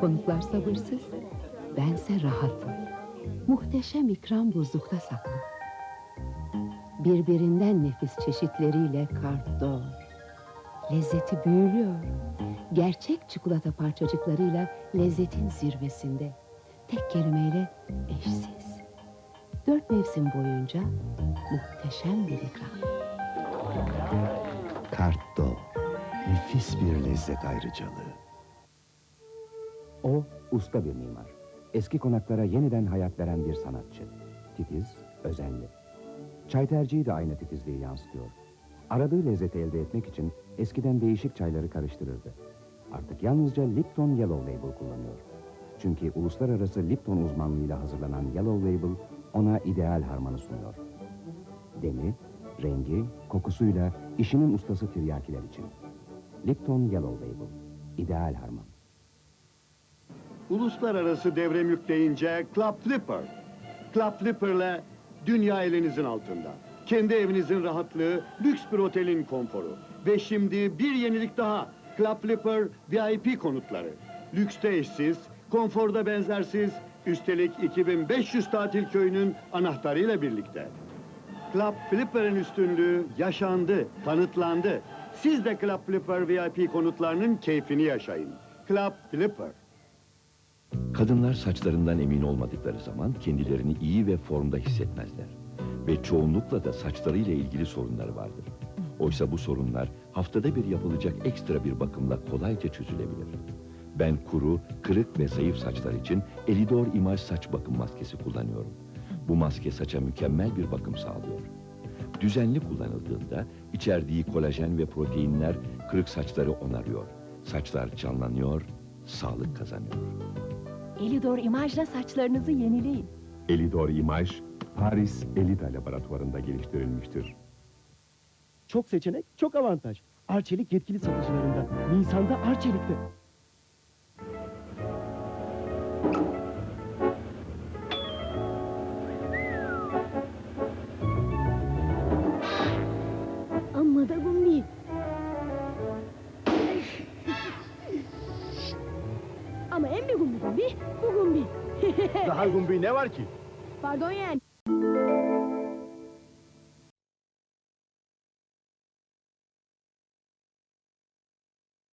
Konuklar sabırsız, bense rahatım. Muhteşem ikram buzlukta saklı. Birbirinden nefis çeşitleriyle karton, Lezzeti büyülüyor. Gerçek çikolata parçacıklarıyla lezzetin zirvesinde. Tek kelimeyle eşsiz. Dört mevsim boyunca muhteşem bir ikram. Kartdo. Nefis bir lezzet ayrıcalığı. O usta bir mimar. Eski konaklara yeniden hayat veren bir sanatçı. Titiz, özenli. Çay tercihi de aynı titizliği yansıtıyor. Aradığı lezzeti elde etmek için eskiden değişik çayları karıştırırdı. Artık yalnızca Lipton Yellow Label kullanıyor. Çünkü uluslararası Lipton uzmanlığıyla hazırlanan Yellow Label ona ideal harmanı sunuyor. Demi, rengi, kokusuyla işinin ustası tiryakiler için. Lipton Yellow Label, ideal harman. Uluslararası devre yükleyince Club Flipper. Club Flipper'le dünya elinizin altında. Kendi evinizin rahatlığı, lüks bir otelin konforu. Ve şimdi bir yenilik daha. Club Flipper VIP konutları. Lükste eşsiz, konforda benzersiz, üstelik 2500 tatil köyünün anahtarıyla birlikte. Club Flipper'ın üstünlüğü yaşandı, kanıtlandı. Siz de Club Flipper VIP konutlarının keyfini yaşayın. Club Flipper. Kadınlar saçlarından emin olmadıkları zaman kendilerini iyi ve formda hissetmezler. Ve çoğunlukla da saçlarıyla ilgili sorunları vardır. Oysa bu sorunlar haftada bir yapılacak ekstra bir bakımla kolayca çözülebilir. Ben kuru, kırık ve zayıf saçlar için Elidor İmaj Saç Bakım Maskesi kullanıyorum. Bu maske saça mükemmel bir bakım sağlıyor. Düzenli kullanıldığında içerdiği kolajen ve proteinler kırık saçları onarıyor. Saçlar canlanıyor, sağlık kazanıyor. Elidor imajla saçlarınızı yenileyin. Elidor İmaj, Paris Elida laboratuvarında geliştirilmiştir. Çok seçenek, çok avantaj. Arçelik yetkili satıcılarında. Nisan'da Arçelik'te. Amma da gumbi. Ama en bir gumbi gumbi, bu gumbi. Daha gumbi ne var ki? Pardon yani.